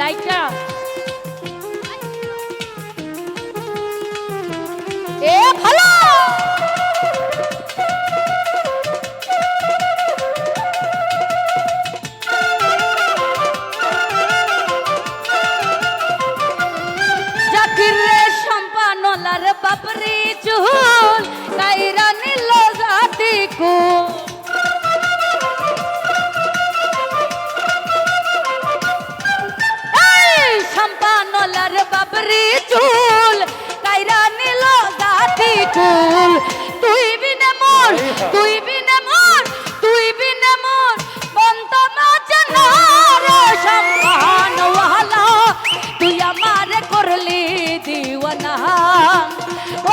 লাইটটা এ ভালো কুল তুই বিনে মোর তুই বিনে মোর তুই বিনে মোর। বন্ত নাচে সম্মান ওয়ালা তুই আমার করলি দিওয়ানা।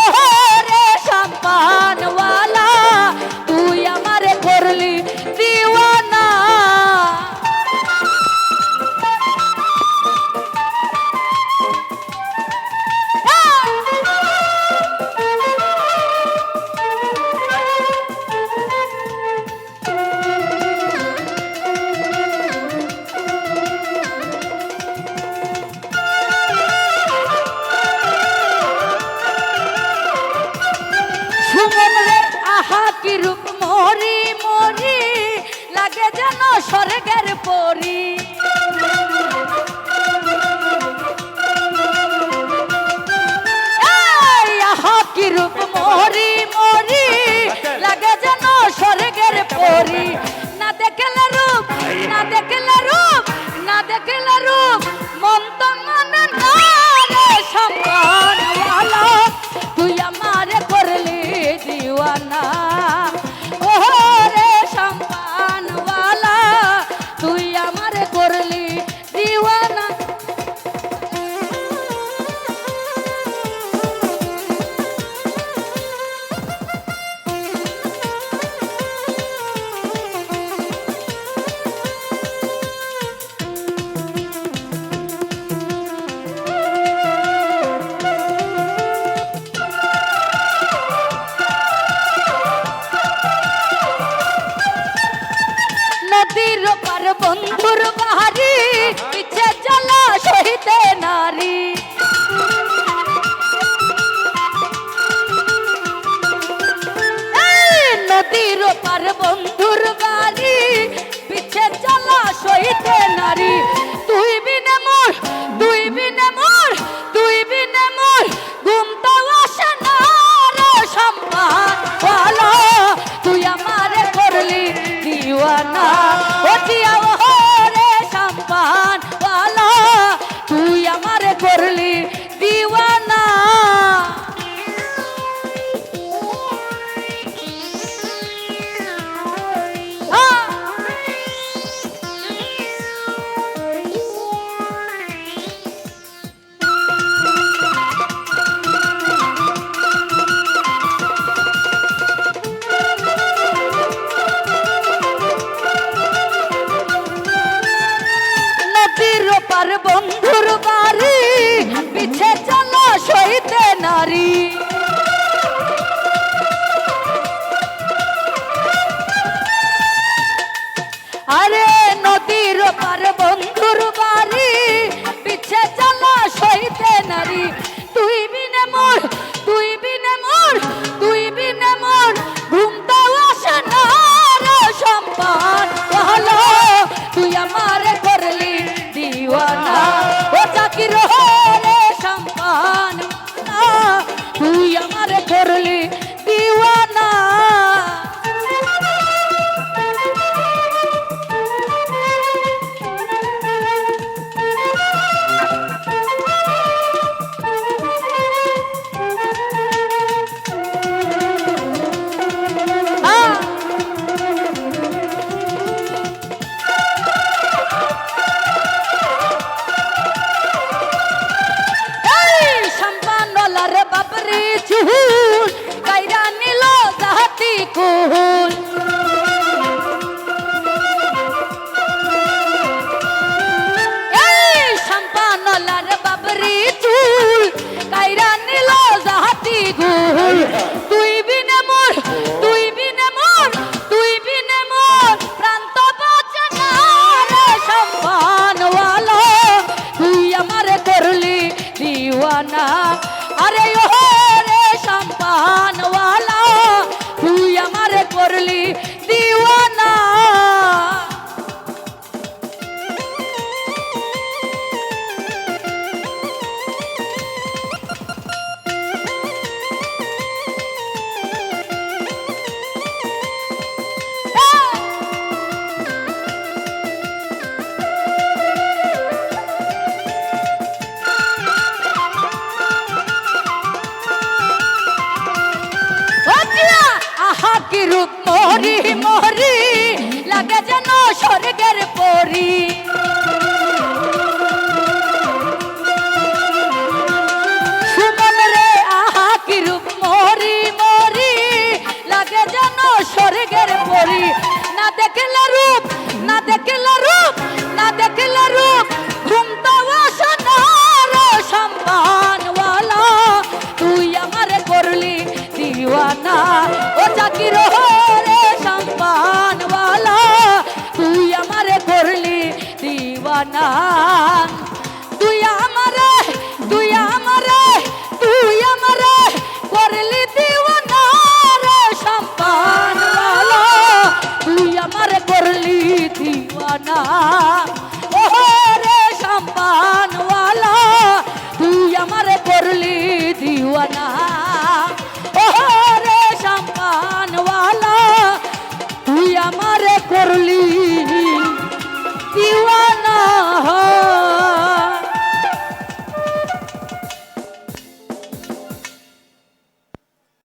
ও পরি নদীর পার বন্ধুর বাহারি, পিছে জ্বালা সহিতে নারী। নদীর পার বন্ধুর বাড়ি পিছে জ্বালা সহিতে নারী। তুই বিনে মোর, তুই বিনে মোর, তুই বিনে মোর, ঘুম তো আসে না রে সম্মান। ভালো তুই আমার করলি দিওয়ানা। পার বন্ধুর বাড়ি পিছে চলো সইতে নারী। আরে নদীর পার তুই বিনে মোর, তুই বিনে মোর, তুই বিনে মোর। প্রান্ত রে সম্মানওয়ালা। তুই আমারে করলি দিওয়ানা। আরে ও রে সম্মানওয়ালা। তুই আমারে করলি মরি মরি লাগে যেন স্বর্গের পরি। সুমন রে আহা দিওয়ানা